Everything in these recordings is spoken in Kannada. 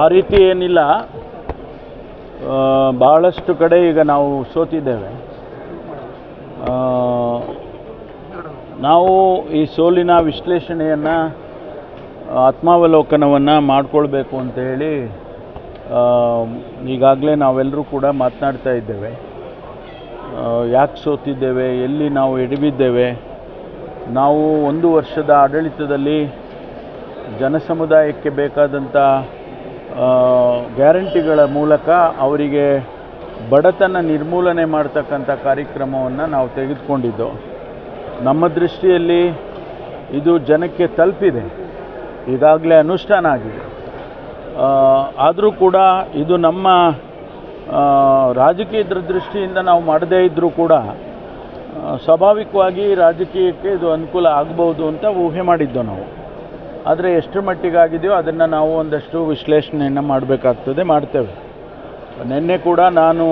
ಆ ರೀತಿ ಏನಿಲ್ಲ. ಬಹಳಷ್ಟು ಕಡೆ ಈಗ ನಾವು ಸೋತಿದ್ದೇವೆ. ನಾವು ಈ ಸೋಲಿನ ವಿಶ್ಲೇಷಣೆಯನ್ನು ಆತ್ಮಾವಲೋಕನವನ್ನು ಮಾಡಿಕೊಳ್ಬೇಕು ಅಂತ ಹೇಳಿ ಈಗಾಗಲೇ ನಾವೆಲ್ಲರೂ ಕೂಡ ಮಾತನಾಡ್ತಾ ಇದ್ದೇವೆ. ಯಾಕೆ ಸೋತಿದ್ದೇವೆ? ಎಲ್ಲಿ ನಾವು ಎಡವಿದ್ದೇವೆ? ನಾವು ಒಂದು ವರ್ಷದ ಆಡಳಿತದಲ್ಲಿ ಜನಸಮುದಾಯಕ್ಕೆ ಬೇಕಾದಂಥ ಗ್ಯಾರಂಟಿಗಳ ಮೂಲಕ ಅವರಿಗೆ ಬಡತನ ನಿರ್ಮೂಲನೆ ಮಾಡ್ತಕ್ಕಂಥ ಕಾರ್ಯಕ್ರಮವನ್ನು ನಾವು ತೆಗೆದುಕೊಂಡಿದ್ದು. ನಮ್ಮ ದೃಷ್ಟಿಯಲ್ಲಿ ಇದು ಜನಕ್ಕೆ ತಲುಪಿದೆ. ಈಗಾಗಲೇ ಅನುಷ್ಠಾನ ಆಗಿದೆ. ಆದರೂ ಕೂಡ ಇದು ನಮ್ಮ ರಾಜಕೀಯದ ದೃಷ್ಟಿಯಿಂದ ನಾವು ಮಾಡದೇ ಇದ್ದರೂ ಕೂಡ ಸ್ವಾಭಾವಿಕವಾಗಿ ರಾಜಕೀಯಕ್ಕೆ ಇದು ಅನುಕೂಲ ಆಗ್ಬೋದು ಅಂತ ಊಹೆ ಮಾಡಿದ್ದೋ ನಾವು. ಆದರೆ ಎಷ್ಟು ಮಟ್ಟಿಗೆ ಆಗಿದೆಯೋ ಅದನ್ನು ನಾವು ಒಂದಷ್ಟು ವಿಶ್ಲೇಷಣೆಯನ್ನು ಮಾಡಬೇಕಾಗ್ತದೆ, ಮಾಡ್ತೇವೆ. ನಿನ್ನೆ ಕೂಡ ನಾನು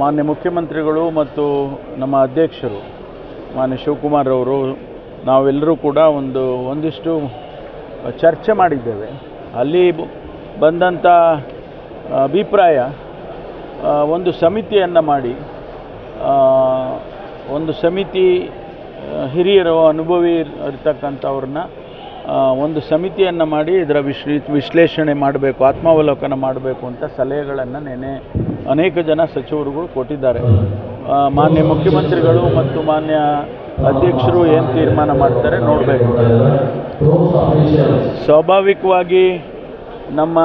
ಮಾನ್ಯ ಮುಖ್ಯಮಂತ್ರಿಗಳು ಮತ್ತು ನಮ್ಮ ಅಧ್ಯಕ್ಷರು, ಮಾನ್ಯ ಶಿವಕುಮಾರ್ ಅವರು, ನಾವೆಲ್ಲರೂ ಕೂಡ ಒಂದು, ಒಂದಿಷ್ಟು ಚರ್ಚೆ ಮಾಡಿದ್ದೇವೆ. ಅಲ್ಲಿ ಬಂದಂಥ ಅಭಿಪ್ರಾಯ ಒಂದು ಸಮಿತಿಯನ್ನು ಮಾಡಿ ಒಂದು ಸಮಿತಿ ಹಿರಿಯರು ಅನುಭವಿ ಇರ್- ಇರ್ತಕ್ಕಂಥವ್ರನ್ನ ಒಂದು ಸಮಿತಿಯನ್ನು ಮಾಡಿ ಇದರ ವಿಶ್ಲೇ, ವಿಶ್ಲೇಷಣೆ ಮಾಡಬೇಕು, ಆತ್ಮಾವಲೋಕನ ಮಾಡಬೇಕು ಅಂತ ಸಲಹೆಗಳನ್ನು ನೆನೆ ಅನೇಕ ಜನ ಸಚಿವರುಗಳು ಕೊಟ್ಟಿದ್ದಾರೆ. ಮಾನ್ಯ ಮುಖ್ಯಮಂತ್ರಿಗಳು ಮತ್ತು ಮಾನ್ಯ ಅಧ್ಯಕ್ಷರು ಏನು ತೀರ್ಮಾನ ಮಾಡ್ತಾರೆ ನೋಡಬೇಕು. ಸ್ವಾಭಾವಿಕವಾಗಿ ನಮ್ಮ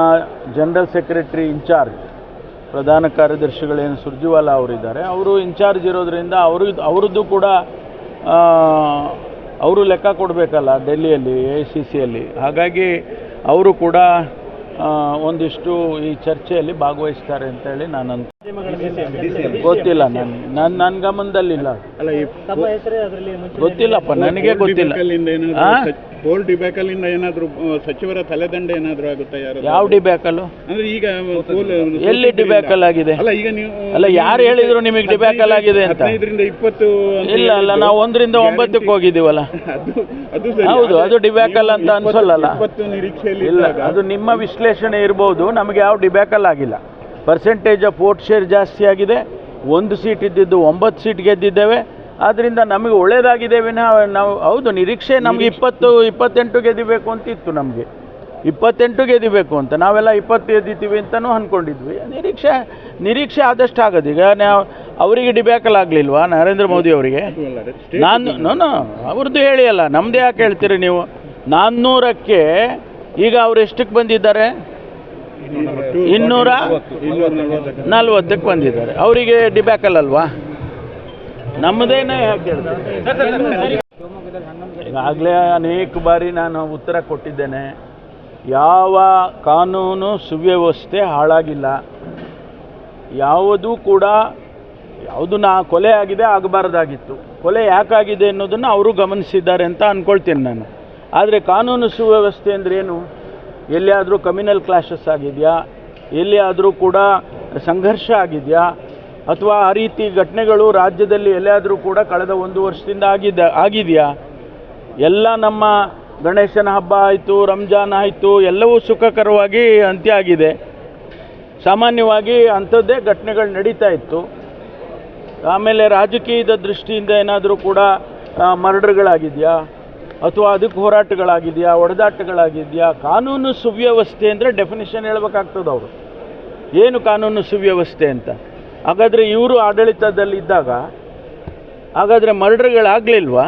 ಜನರಲ್ ಸೆಕ್ರೆಟರಿ ಇನ್ಚಾರ್ಜ್ ಪ್ರಧಾನ ಕಾರ್ಯದರ್ಶಿಗಳೇನು ಸುರ್ಜಿವಾಲಾ ಅವರಿದ್ದಾರೆ, ಅವರು ಇನ್ಚಾರ್ಜ್ ಇರೋದ್ರಿಂದ ಅವರು ಅವರದ್ದು ಕೂಡ ಅವರು ಲೆಕ್ಕ ಕೊಡಬೇಕಲ್ಲ ಡೆಲ್ಲಿಯಲ್ಲಿ ಎ ಸಿ ಸಿಯಲ್ಲಿ ಹಾಗಾಗಿ ಅವರು ಕೂಡ ಒಂದಿಷ್ಟು ಈ ಚರ್ಚೆಯಲ್ಲಿ ಭಾಗವಹಿಸ್ತಾರೆ ಅಂತೇಳಿ ನಾನು ಅನ್ಕೊ ಗೊತ್ತಿಲ್ಲ ನಾನು ನನ್ನ ನನ್ನ ಗಮನದಲ್ಲಿಲ್ಲ. ಅಲ್ಲ ತಮ್ಮ ಹೆಸರೇ ಅದರಲ್ಲಿ ಗೊತ್ತಿಲ್ಲಪ್ಪ ನನಗೆ ಗೊತ್ತಿಲ್ಲ. ಆ? ಗೋಲ್ಡ್ ಡಿಬ್ಯಾಕಲಿಂದ ಏನಾದರೂ ಸಚಿವರ ತಲೆದಂಡ ಏನಾದರೂ ಆಗುತ್ತಾ ಯಾರು ಯಾವ ಡಿಬ್ಯಾಕಲ್ಲು ಅಂದ್ರೆ ಈಗ ಎಲ್ಲಿ ಡಿಬ್ಯಾಕಲ್ ಆಗಿದೆ? ಅಲ್ಲ ಈಗ ನೀವು ಅಲ್ಲ ಯಾರು ಹೇಳಿದ್ರು ನಿಮಗೆ ಡಿಬ್ಯಾಕಲ್ ಆಗಿದೆ ಅಂತ? ಇದರಿಂದ ಇಪ್ಪತ್ತು ಇಲ್ಲ ಅಲ್ಲ ನಾವು ಒಂದರಿಂದ ಒಂಬತ್ತಕ್ಕೆ ಹೋಗಿದ್ದೀವಲ್ಲ. ಅದು ಅದು ಸರಿ. ಹೌದು ಅದು ಡಿಬ್ಯಾಕಲ್ ಅಂತ ಅನ್ಸಲ್ಲ ಅನ್ಸಲ್ಲಲ್ಲ. ಇಪ್ಪತ್ತು ನಿರೀಕ್ಷೆಯಲ್ಲಿ ಇಲ್ಲ ಅದು ನಿಮ್ಮ ವಿಶ್ಲೇಷಣೆ ಇರ್ಬೋದು ನಮಗೆ ಯಾವ ಡಿಬ್ಯಾಕಲ್ ಆಗಿಲ್ಲ. ಪರ್ಸೆಂಟೇಜ್ ಆಫ್ ವೋಟ್ ಶೇರ್ ಜಾಸ್ತಿ ಆಗಿದೆ. ಒಂದು ಸೀಟ್ ಇದ್ದಿದ್ದು ಒಂಬತ್ತು ಸೀಟ್ ಗೆದ್ದಿದ್ದೇವೆ. ಆದ್ದರಿಂದ ನಮಗೆ ಒಳ್ಳೇದಾಗಿದೆ ವಿನ ನಾವು ಹೌದು ನಿರೀಕ್ಷೆ ನಮಗೆ ಇಪ್ಪತ್ತು ಇಪ್ಪತ್ತೆಂಟು ಗೆದಿಬೇಕು ಅಂತ ಇತ್ತು ನಮಗೆ. ಇಪ್ಪತ್ತೆಂಟು ಗೆದಿಬೇಕು ಅಂತ. ನಾವೆಲ್ಲ ಇಪ್ಪತ್ತು ಗೆದ್ದಿದ್ದೀವಿ ಅಂತಲೂ ಅಂದ್ಕೊಂಡಿದ್ವಿ ನಿರೀಕ್ಷೆ ನಿರೀಕ್ಷೆ ಆದಷ್ಟು ಆಗೋದು. ಈಗ ನಾವು ಅವರಿಗೆ ಡಿಬ್ಯಾಕಲ್ ಆಗಲಿಲ್ವಾ? ನರೇಂದ್ರ ಮೋದಿ ಅವರಿಗೆ? ನಾನು ಅವ್ರದ್ದು ಹೇಳಿ ಅಲ್ಲ ನಮ್ದು ಯಾಕೆ ಹೇಳ್ತೀರಿ ನೀವು? ನಾನ್ನೂರಕ್ಕೆ ಈಗ ಅವ್ರು ಎಷ್ಟಕ್ಕೆ ಬಂದಿದ್ದಾರೆ? ಇನ್ನೂರ ಇನ್ನೂರ ನಲವತ್ತು. ನಲ್ವತ್ತಕ್ಕೆ ಬಂದಿದ್ದಾರೆ. ಅವರಿಗೆ ಡಿಬ್ಯಾಕಲ್ ಅಲ್ವಾ? ನಮ್ಮದೇನೇ ಈಗಾಗಲೇ ಅನೇಕ ಬಾರಿ ನಾನು ಉತ್ತರ ಕೊಟ್ಟಿದ್ದೇನೆ. ಯಾವ ಕಾನೂನು ಸುವ್ಯವಸ್ಥೆ ಹಾಳಾಗಿಲ್ಲ. ಯಾವುದೂ ಕೂಡ ಯಾವುದು ನಾ ಕೊಲೆ ಆಗಿದೆ ಆಗಬಾರ್ದಾಗಿತ್ತು. ಕೊಲೆ ಯಾಕಾಗಿದೆ ಅನ್ನೋದನ್ನು ಅವರು ಗಮನಿಸಿದ್ದಾರೆ ಅಂತ ಅಂದ್ಕೊಳ್ತೀನಿ ನಾನು. ಆದರೆ ಕಾನೂನು ಸುವ್ಯವಸ್ಥೆ ಅಂದರೆ ಏನು? ಎಲ್ಲಿಯಾದರೂ ಕಮ್ಯುನಲ್ ಕ್ಲಾಶಸ್ ಆಗಿದೆಯಾ? ಎಲ್ಲಿಯಾದರೂ ಕೂಡ ಸಂಘರ್ಷ ಆಗಿದೆಯಾ? ಅಥವಾ ಆ ರೀತಿ ಘಟನೆಗಳು ರಾಜ್ಯದಲ್ಲಿ ಎಲ್ಲಿಯಾದರೂ ಕೂಡ ಕಳೆದ ಒಂದು ವರ್ಷದಿಂದ ಆಗಿದ್ದ, ಆಗಿದೆಯಾ? ಎಲ್ಲ ನಮ್ಮ ಗಣೇಶನ ಹಬ್ಬ ಆಯಿತು, ರಂಜಾನ್ ಆಯಿತು, ಎಲ್ಲವೂ ಸುಖಕರವಾಗಿ ಅಂತ್ಯ ಆಗಿದೆ ಸಾಮಾನ್ಯವಾಗಿ ಅಂಥದ್ದೇ ಘಟನೆಗಳು ನಡೀತಾ ಇತ್ತು. ಆಮೇಲೆ ರಾಜಕೀಯದ ದೃಷ್ಟಿಯಿಂದ ಏನಾದರೂ ಕೂಡ ಮರ್ಡರ್ಗಳಾಗಿದೆಯಾ? ಅಥವಾ ಅದಕ್ಕೆ ಹೋರಾಟಗಳಾಗಿದೆಯಾ, ಒಡೆದಾಟಗಳಾಗಿದೆಯಾ, ಕಾನೂನು ಸುವ್ಯವಸ್ಥೆ ಅಂದರೆ ಡೆಫಿನಿಷನ್ ಹೇಳ್ಬೇಕಾಗ್ತದೆ ಅವರು. ಏನು ಕಾನೂನು ಸುವ್ಯವಸ್ಥೆ ಅಂತ? ಹಾಗಾದರೆ ಇವರು ಆಡಳಿತದಲ್ಲಿದ್ದಾಗ, ಹಾಗಾದರೆ ಮರ್ಡರ್ಗಳಾಗಲಿಲ್ವಾ?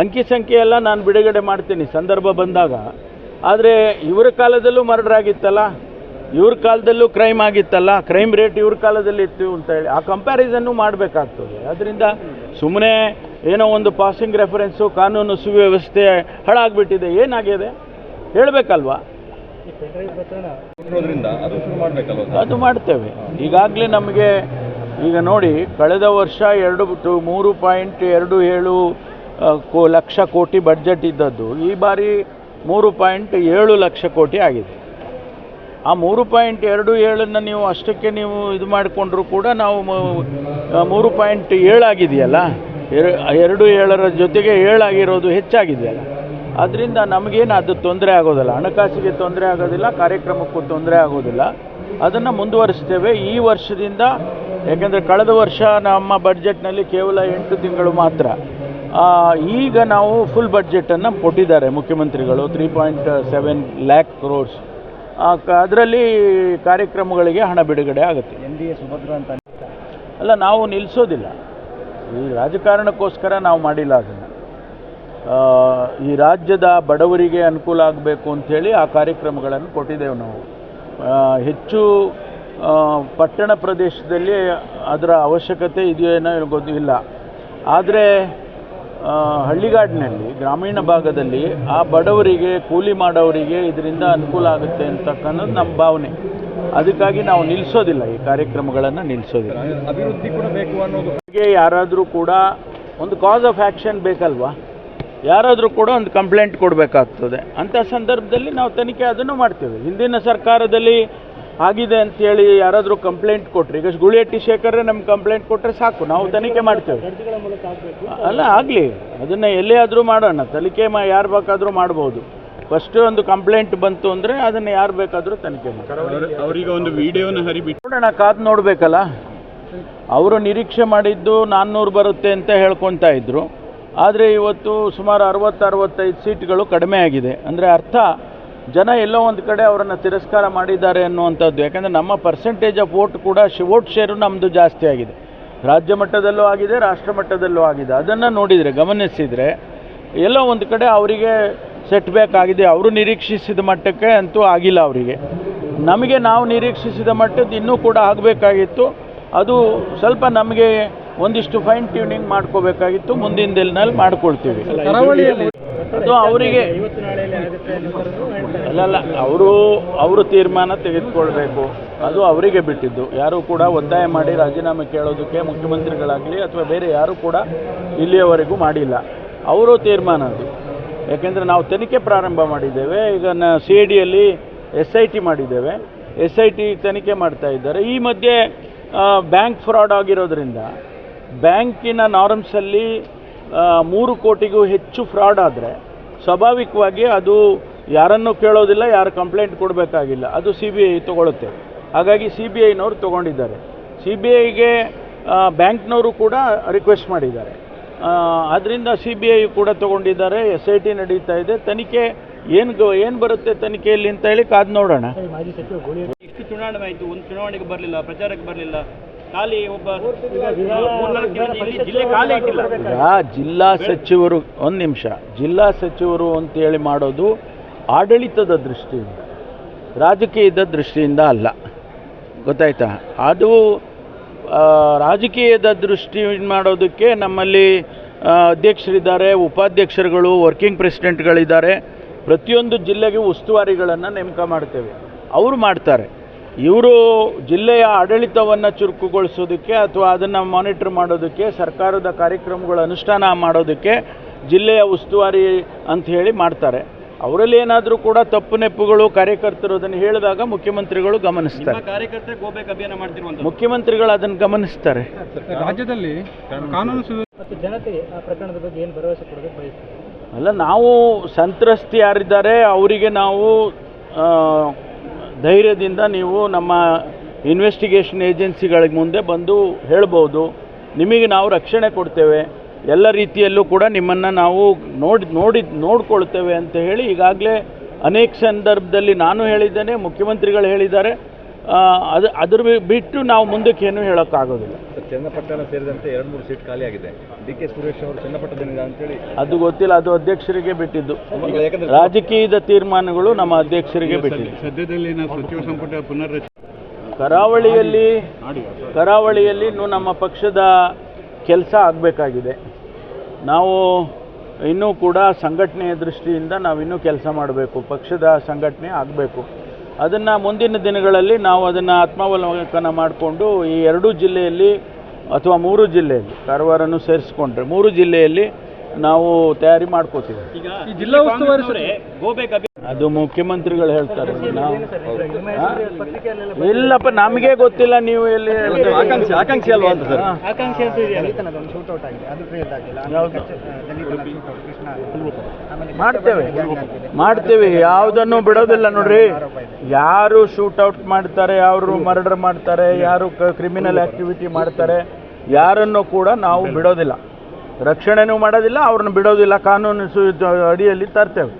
ಅಂಕಿ ಸಂಖ್ಯೆ ಎಲ್ಲ ನಾನು ಬಿಡುಗಡೆ ಮಾಡ್ತೀನಿ ಸಂದರ್ಭ ಬಂದಾಗ. ಆದರೆ ಇವರ ಕಾಲದಲ್ಲೂ ಮರ್ಡರ್ ಆಗಿತ್ತಲ್ಲ? ಇವ್ರ ಕಾಲದಲ್ಲೂ ಕ್ರೈಮ್ ಆಗಿತ್ತಲ್ಲ? ಕ್ರೈಮ್ ರೇಟ್ ಇವ್ರ ಕಾಲದಲ್ಲಿ ಇತ್ತು ಅಂತ ಹೇಳಿ ಆ ಕಂಪ್ಯಾರಿಸನ್ನು ಮಾಡಬೇಕಾಗ್ತದೆ. ಅದರಿಂದ ಸುಮ್ಮನೆ ಏನೋ ಒಂದು ಪಾಸಿಂಗ್ ರೆಫರೆನ್ಸು ಕಾನೂನು ಸುವ್ಯವಸ್ಥೆ ಹಾಳಾಗ್ಬಿಟ್ಟಿದೆ. ಏನಾಗಿದೆ ಹೇಳಬೇಕಲ್ವಾ? ಅದು ಮಾಡ್ತೇವೆ. ಈಗಾಗಲೇ ನಮಗೆ ಈಗ ನೋಡಿ ಕಳೆದ ವರ್ಷ ಎರಡು ಟು- ಮೂರು ಪಾಯಿಂಟ್ ಎರಡು ಏಳು ಕೋ ಲಕ್ಷ ಕೋಟಿ ಬಡ್ಜೆಟ್ ಇದ್ದದ್ದು. ಈ ಬಾರಿ ಮೂರು ಪಾಯಿಂಟ್ ಏಳು ಲಕ್ಷ ಕೋಟಿ ಆಗಿದೆ. ಆ ಮೂರು ಪಾಯಿಂಟ್ ಎರಡು ಏಳನ್ನು ನೀವು ಅಷ್ಟಕ್ಕೆ ನೀವು ಇದು ಮಾಡಿಕೊಂಡ್ರೂ ಕೂಡ ನಾವು ಮೂರು ಪಾಯಿಂಟ್ ಏಳು ಆಗಿದೆಯಲ್ಲ ಎರ- ಎರಡು ಏಳರ ಜೊತೆಗೆ ಏಳಾಗಿರೋದು ಹೆಚ್ಚಾಗಿದೆ ಅಲ್ಲ. ಅದರಿಂದ ನಮಗೇನು ಅದು ತೊಂದರೆ ಆಗೋದಿಲ್ಲ. ಹಣಕಾಸಿಗೆ ತೊಂದರೆ ಆಗೋದಿಲ್ಲ ಕಾರ್ಯಕ್ರಮಕ್ಕೂ ತೊಂದರೆ ಆಗೋದಿಲ್ಲ. ಅದನ್ನು ಮುಂದುವರಿಸ್ತೇವೆ. ಈ ವರ್ಷದಿಂದ ಯಾಕೆಂದರೆ ಕಳೆದ ವರ್ಷ ನಮ್ಮ ಬಡ್ಜೆಟ್ನಲ್ಲಿ ಕೇವಲ ಎಂಟು ತಿಂಗಳು ಮಾತ್ರ. ಈಗ ನಾವು ಫುಲ್ ಬಡ್ಜೆಟನ್ನು ಕೊಟ್ಟಿದ್ದಾರೆ ಮುಖ್ಯಮಂತ್ರಿಗಳು. Three point seven lakh crores ಅದರಲ್ಲಿ ಕಾರ್ಯಕ್ರಮಗಳಿಗೆ ಹಣ ಬಿಡುಗಡೆ ಆಗುತ್ತೆ. ಎನ್ ಡಿ ಎ ಸುಭದ್ರ ಅಂತ ಅಲ್ಲ ನಾವು ನಿಲ್ಲಿಸೋದಿಲ್ಲ ಈ ರಾಜಕಾರಣಕ್ಕೋಸ್ಕರ ನಾವು ಮಾಡಿಲ್ಲ ಅದನ್ನು. ಈ ರಾಜ್ಯದ ಬಡವರಿಗೆ ಅನುಕೂಲ ಆಗಬೇಕು ಅಂಥೇಳಿ ಆ ಕಾರ್ಯಕ್ರಮಗಳನ್ನು ಕೊಟ್ಟಿದ್ದೇವೆ ನಾವು. ಹೆಚ್ಚು ಪಟ್ಟಣ ಪ್ರದೇಶದಲ್ಲಿ ಅದರ ಅವಶ್ಯಕತೆ ಇದೆಯೋ ಏನೋ ಗೊತ್ತು ಇಲ್ಲ. ಆದರೆ ಹಳ್ಳಿಗಾಡಿನಲ್ಲಿ, ಗ್ರಾಮೀಣ ಭಾಗದಲ್ಲಿ ಆ ಬಡವರಿಗೆ, ಕೂಲಿ ಮಾಡೋರಿಗೆ ಇದರಿಂದ ಅನುಕೂಲ ಆಗುತ್ತೆ ಅಂತಕ್ಕಂಥದ್ದು ನಮ್ಮ ಭಾವನೆ. ಅದಕ್ಕಾಗಿ ನಾವು ನಿಲ್ಲಿಸೋದಿಲ್ಲ ಈ ಕಾರ್ಯಕ್ರಮಗಳನ್ನು ನಿಲ್ಲಿಸೋದಿಲ್ಲ ಅಭಿವೃದ್ಧಿ ಕೂಡ ಬೇಕು ಅನ್ನೋದು. ಹಾಗೆ ಯಾರಾದರೂ ಕೂಡ ಒಂದು ಕಾಸ್ ಆಫ್ ಆ್ಯಕ್ಷನ್ ಬೇಕಲ್ವಾ? ಯಾರಾದರೂ ಕೂಡ ಒಂದು ಕಂಪ್ಲೇಂಟ್ ಕೊಡಬೇಕಾಗ್ತದೆ. ಅಂಥ ಸಂದರ್ಭದಲ್ಲಿ ನಾವು ತನಿಖೆ ಅದನ್ನು ಮಾಡ್ತೇವೆ. ಹಿಂದಿನ ಸರ್ಕಾರದಲ್ಲಿ ಆಗಿದೆ ಅಂತೇಳಿ ಯಾರಾದರೂ ಕಂಪ್ಲೇಂಟ್ ಕೊಟ್ಟರೆ ಈಗ ಗುಳಿಹಟ್ಟಿ ಶೇಖರೇ ನಮ್ಗೆ ಕಂಪ್ಲೇಂಟ್ ಕೊಟ್ಟರೆ ಸಾಕು ನಾವು ತನಿಖೆ ಮಾಡ್ತೇವೆ. ಅಲ್ಲ ಆಗಲಿ ಅದನ್ನು ಎಲ್ಲೇ ಆದರೂ ಮಾಡೋಣ ತನಿಖೆ ಮಾ ಯಾರು ಬೇಕಾದರೂ ಮಾಡ್ಬೋದು. ಫಸ್ಟು ಒಂದು ಕಂಪ್ಲೇಂಟ್ ಬಂತು ಅಂದರೆ ಅದನ್ನ ಯಾರು ಬೇಕಾದರೂ ತನಿಖೆ ಅವರಿಗೆ ಒಂದು ವಿಡಿಯೋನ ಹರಿಬಿಟ್ಟು ನೋಡೋಣ ಕಾದು ನೋಡಬೇಕಲ್ಲ? ಅವರು ನಿರೀಕ್ಷೆ ಮಾಡಿದ್ದು ನಾನ್ನೂರು ಬರುತ್ತೆ ಅಂತ ಹೇಳ್ಕೊತಾ ಇದ್ರು. ಆದರೆ ಇವತ್ತು ಸುಮಾರು ಅರವತ್ತು ಅರವತ್ತೈದು ಸೀಟ್ಗಳು ಕಡಿಮೆ ಆಗಿದೆ. ಅಂದರೆ ಅರ್ಥ ಜನ ಎಲ್ಲೋ ಒಂದು ಕಡೆ ಅವರನ್ನು ತಿರಸ್ಕಾರ ಮಾಡಿದ್ದಾರೆ ಅನ್ನುವಂಥದ್ದು. ಯಾಕಂದರೆ ನಮ್ಮ ಪರ್ಸೆಂಟೇಜ್ ಆಫ್ ವೋಟ್ ಕೂಡ ವೋಟ್ ಶೇರು ನಮ್ಮದು ಜಾಸ್ತಿ ಆಗಿದೆ. ರಾಜ್ಯ ಮಟ್ಟದಲ್ಲೂ ಆಗಿದೆ ರಾಷ್ಟ್ರ ಮಟ್ಟದಲ್ಲೂ ಆಗಿದೆ. ಅದನ್ನು ನೋಡಿದರೆ ಗಮನಿಸಿದರೆ ಎಲ್ಲೋ ಒಂದು ಕಡೆ ಅವರಿಗೆ ಸೆಟ್ ಬ್ಯಾಕ್ ಆಗಿದೆ ಅವರು ನಿರೀಕ್ಷಿಸಿದ ಮಟ್ಟಕ್ಕೆ ಅಂತೂ ಆಗಿಲ್ಲ ಅವರಿಗೆ. ನಮಗೆ ನಾವು ನಿರೀಕ್ಷಿಸಿದ ಮಟ್ಟದ್ದು ಇನ್ನೂ ಕೂಡ ಆಗಬೇಕಾಗಿತ್ತು. ಅದು ಸ್ವಲ್ಪ ನಮಗೆ ಒಂದಿಷ್ಟು ಫೈನ್ ಟ್ಯೂನಿಂಗ್ ಮಾಡ್ಕೋಬೇಕಾಗಿತ್ತು. ಮುಂದಿನ ದಿನದಲ್ಲಿ ಮಾಡ್ಕೊಳ್ತೀವಿ. ಅದು ಅವರಿಗೆ ಅಲ್ಲಲ್ಲ ಅವರು ಅವರು ತೀರ್ಮಾನ ತೆಗೆದುಕೊಳ್ಬೇಕು. ಅದು ಅವರಿಗೆ ಬಿಟ್ಟಿದ್ದು. ಯಾರೂ ಕೂಡ ಒತ್ತಾಯ ಮಾಡಿ ರಾಜೀನಾಮೆ ಕೇಳೋದಕ್ಕೆ ಮುಖ್ಯಮಂತ್ರಿಗಳಾಗಲಿ ಅಥವಾ ಬೇರೆ ಯಾರೂ ಕೂಡ ಇಲ್ಲಿಯವರೆಗೂ ಮಾಡಿಲ್ಲ. ಅವರು ತೀರ್ಮಾನ ಅದು. ಯಾಕೆಂದರೆ ನಾವು ತನಿಖೆ ಪ್ರಾರಂಭ ಮಾಡಿದ್ದೇವೆ. ಈಗ ಸಿ ಐ ಡಿಯಲ್ಲಿ ಎಸ್ ಐ ಟಿ ಮಾಡಿದ್ದೇವೆ. ಎಸ್ ಐ ಟಿ ತನಿಖೆ ಮಾಡ್ತಾ ಇದ್ದಾರೆ. ಈ ಮಧ್ಯೆ ಬ್ಯಾಂಕ್ ಫ್ರಾಡ್ ಆಗಿರೋದ್ರಿಂದ ಬ್ಯಾಂಕಿನ ನಾರ್ಮ್ಸಲ್ಲಿ ಮೂರು ಕೋಟಿಗೂ ಹೆಚ್ಚು ಫ್ರಾಡ್ ಆದರೆ ಸ್ವಾಭಾವಿಕವಾಗಿ ಅದು ಯಾರನ್ನು ಕೇಳೋದಿಲ್ಲ, ಯಾರು ಕಂಪ್ಲೇಂಟ್ ಕೊಡಬೇಕಾಗಿಲ್ಲ. ಅದು ಸಿ ಬಿ ಐ ತೊಗೊಳುತ್ತೆ. ಹಾಗಾಗಿ ಸಿ ಬಿ ಐನವರು ತೊಗೊಂಡಿದ್ದಾರೆ. ಸಿ ಬಿ ಐಗೆ ಬ್ಯಾಂಕ್ನವರು ಕೂಡ ರಿಕ್ವೆಸ್ಟ್ ಮಾಡಿದ್ದಾರೆ. ಅದರಿಂದ ಸಿ ಬಿ ಐ ಕೂಡ ತಗೊಂಡಿದ್ದಾರೆ ಎಸ್ ಐ ಟಿ ನಡೀತಾ ಇದೆ. ತನಿಖೆ ಏನು ಏನು ಬರುತ್ತೆ ತನಿಖೆಯಲ್ಲಿ ಅಂತ ಹೇಳಿ ಕಾದು ನೋಡೋಣ. ಮಾಜಿ ಸಚಿವ ಗೋಳಿ ಇಷ್ಟು ಚುನಾವಣೆ ಆಯಿತು ಒಂದು ಚುನಾವಣೆಗೆ ಬರಲಿಲ್ಲ ಪ್ರಚಾರಕ್ಕೆ ಬರಲಿಲ್ಲ. ಖಾಲಿ ಒಬ್ಬ ಜಿಲ್ಲೆ ಖಾಲಿ ಇಟ್ಟಿಲ್ಲ. ಜಿಲ್ಲಾ ಸಚಿವರು ಒಂದು ನಿಮಿಷ. ಜಿಲ್ಲಾ ಸಚಿವರು ಅಂತೇಳಿ ಮಾಡೋದು ಆಡಳಿತದ ದೃಷ್ಟಿಯಿಂದ ರಾಜಕೀಯದ ದೃಷ್ಟಿಯಿಂದ ಅಲ್ಲ. ಗೊತ್ತಾಯ್ತಾ? ಅದು ರಾಜಕೀಯದ ದೃಷ್ಟಿ ಮಾಡೋದಕ್ಕೆ ನಮ್ಮಲ್ಲಿ ಅಧ್ಯಕ್ಷರಿದ್ದಾರೆ, ಉಪಾಧ್ಯಕ್ಷರುಗಳು ವರ್ಕಿಂಗ್ ಪ್ರೆಸಿಡೆಂಟ್ಗಳಿದ್ದಾರೆ ಪ್ರತಿಯೊಂದು ಜಿಲ್ಲೆಗೆ ಉಸ್ತುವಾರಿಗಳನ್ನು ನೇಮಕ ಮಾಡ್ತೇವೆ. ಅವರು ಮಾಡ್ತಾರೆ. ಇವರು ಜಿಲ್ಲೆಯ ಆಡಳಿತವನ್ನು ಚುರುಕುಗೊಳಿಸೋದಕ್ಕೆ ಅಥವಾ ಅದನ್ನು ಮಾನಿಟರ್ ಮಾಡೋದಕ್ಕೆ, ಸರ್ಕಾರದ ಕಾರ್ಯಕ್ರಮಗಳ ಅನುಷ್ಠಾನ ಮಾಡೋದಕ್ಕೆ ಜಿಲ್ಲೆಯ ಉಸ್ತುವಾರಿ ಅಂತ ಹೇಳಿ ಮಾಡ್ತಾರೆ. ಅವರಲ್ಲಿ ಏನಾದರೂ ಕೂಡ ತಪ್ಪು ನೆಪ್ಪುಗಳು ಕಾರ್ಯಕರ್ತರು ಅದನ್ನು ಹೇಳಿದಾಗ ಮುಖ್ಯಮಂತ್ರಿಗಳು ಗಮನಿಸ್ತಾರೆ. ಅಭಿಯಾನ ಮಾಡ್ತಿರುವಂತ ಮುಖ್ಯಮಂತ್ರಿಗಳು ಅದನ್ನು ಗಮನಿಸ್ತಾರೆ. ರಾಜ್ಯದಲ್ಲಿ ಕಾನೂನು ಮತ್ತು ಜನತೆಗೆ ಆ ಪ್ರಕರಣದ ಬಗ್ಗೆ ಏನು ಭರವಸೆ ಕೊಡೋದಕ್ಕೆ ಬಯಸ್ತಾರೆ? ಅಲ್ಲ ನಾವು ಸಂತ್ರಸ್ತಿ ಯಾರಿದ್ದಾರೆ ಅವರಿಗೆ ನಾವು ಧೈರ್ಯದಿಂದ ನೀವು ನಮ್ಮ ಇನ್ವೆಸ್ಟಿಗೇಷನ್ ಏಜೆನ್ಸಿಗಳಿಗೆ ಮುಂದೆ ಬಂದು ಹೇಳ್ಬೋದು. ನಿಮಗೆ ನಾವು ರಕ್ಷಣೆ ಕೊಡ್ತೇವೆ. ಎಲ್ಲ ರೀತಿಯಲ್ಲೂ ಕೂಡ ನಿಮ್ಮನ್ನು ನಾವು ನೋಡಿ ನೋಡಿ ನೋಡ್ಕೊಳ್ತೇವೆ ಅಂತ ಹೇಳಿ ಈಗಾಗಲೇ ಅನೇಕ ಸಂದರ್ಭದಲ್ಲಿ ನಾನು ಹೇಳಿದ್ದೇನೆ ಮುಖ್ಯಮಂತ್ರಿಗಳು ಹೇಳಿದ್ದಾರೆ. ಅದು ಅದ್ರ ಬಿಟ್ಟು ನಾವು ಮುಂದಕ್ಕೆ ಏನೂ ಹೇಳೋಕ್ಕಾಗೋದಿಲ್ಲ. ಚನ್ನಪಟ್ಟಣ ಸೇರಿದಂತೆ ಎರಡು ಮೂರು ಸೀಟ್ ಖಾಲಿ ಆಗಿದೆ. ಡಿ ಕೆ ಸುರೇಶ್ ಅವರು ಚನ್ನಪಟ್ಟಣದಿಂದ ಅಂತೇಳಿ ಅದು ಗೊತ್ತಿಲ್ಲ ಅದು ಅಧ್ಯಕ್ಷರಿಗೆ ಬಿಟ್ಟಿದ್ದು. ರಾಜಕೀಯದ ತೀರ್ಮಾನಗಳು ನಮ್ಮ ಅಧ್ಯಕ್ಷರಿಗೆ ಬಿಟ್ಟಿದೆ ಸದ್ಯದಲ್ಲಿ ಸಚಿವ ಸಂಪುಟ ಪುನರ್ರಚನೆ ಕರಾವಳಿಯಲ್ಲಿ ಕರಾವಳಿಯಲ್ಲಿ ಇನ್ನೂ ನಮ್ಮ ಪಕ್ಷದ ಕೆಲಸ ಆಗಬೇಕಾಗಿದೆ. ನಾವು ಇನ್ನೂ ಕೂಡ ಸಂಘಟನೆಯ ದೃಷ್ಟಿಯಿಂದ ನಾವಿನ್ನೂ ಕೆಲಸ ಮಾಡಬೇಕು. ಪಕ್ಷದ ಸಂಘಟನೆ ಆಗಬೇಕು. ಅದನ್ನು ಮುಂದಿನ ದಿನಗಳಲ್ಲಿ ನಾವು ಅದನ್ನು ಆತ್ಮಾವಲೋಕನ ಮಾಡಿಕೊಂಡು ಈ ಎರಡೂ ಜಿಲ್ಲೆಯಲ್ಲಿ ಅಥವಾ ಮೂರು ಜಿಲ್ಲೆಯಲ್ಲಿ ಕಾರವಾರನ್ನು ಸೇರಿಸ್ಕೊಂಡ್ರೆ ಮೂರು ಜಿಲ್ಲೆಯಲ್ಲಿ ನಾವು ತಯಾರಿ ಮಾಡ್ಕೋತೀವಿ. ಈಗ ಜಿಲ್ಲಾ ಉಸ್ತುವಾರಿ ಗೋಬೇಕ್ ಅದು ಮುಖ್ಯಮಂತ್ರಿಗಳು ಹೇಳ್ತಾರೆ. ನಾವು ಇಲ್ಲಪ್ಪ ನಮಗೆ ಗೊತ್ತಿಲ್ಲ ನೀವು ಎಲ್ಲಿ ಆಕಾಂಕ್ಷಿ ಆಕಾಂಕ್ಷಿ ಅಲ್ವಾ ಅಂತ ಸರ್? ಆಕಾಂಕ್ಷೆ ಅಂತ ಇದೆಯಲ್ಲ? ಯಾವುದು ಮಾಡ್ತೇವೆ. ಮಾಡ್ತೇವೆ. ಯಾವುದನ್ನು ಬಿಡೋದಿಲ್ಲ ನೋಡ್ರಿ. ಯಾರು ಶೂಟೌಟ್ ಮಾಡ್ತಾರೆ ಯಾರು ಮರ್ಡರ್ ಮಾಡ್ತಾರೆ ಯಾರು ಕ್ರಿಮಿನಲ್ ಆಕ್ಟಿವಿಟಿ ಮಾಡ್ತಾರೆ ಯಾರನ್ನು ಕೂಡ ನಾವು ಬಿಡೋದಿಲ್ಲ. ರಕ್ಷಣೆನೂ ಮಾಡೋದಿಲ್ಲ ಅವ್ರನ್ನ ಬಿಡೋದಿಲ್ಲ. ಕಾನೂನು ಸು ಅಡಿಯಲ್ಲಿ ತರ್ತೇವೆ.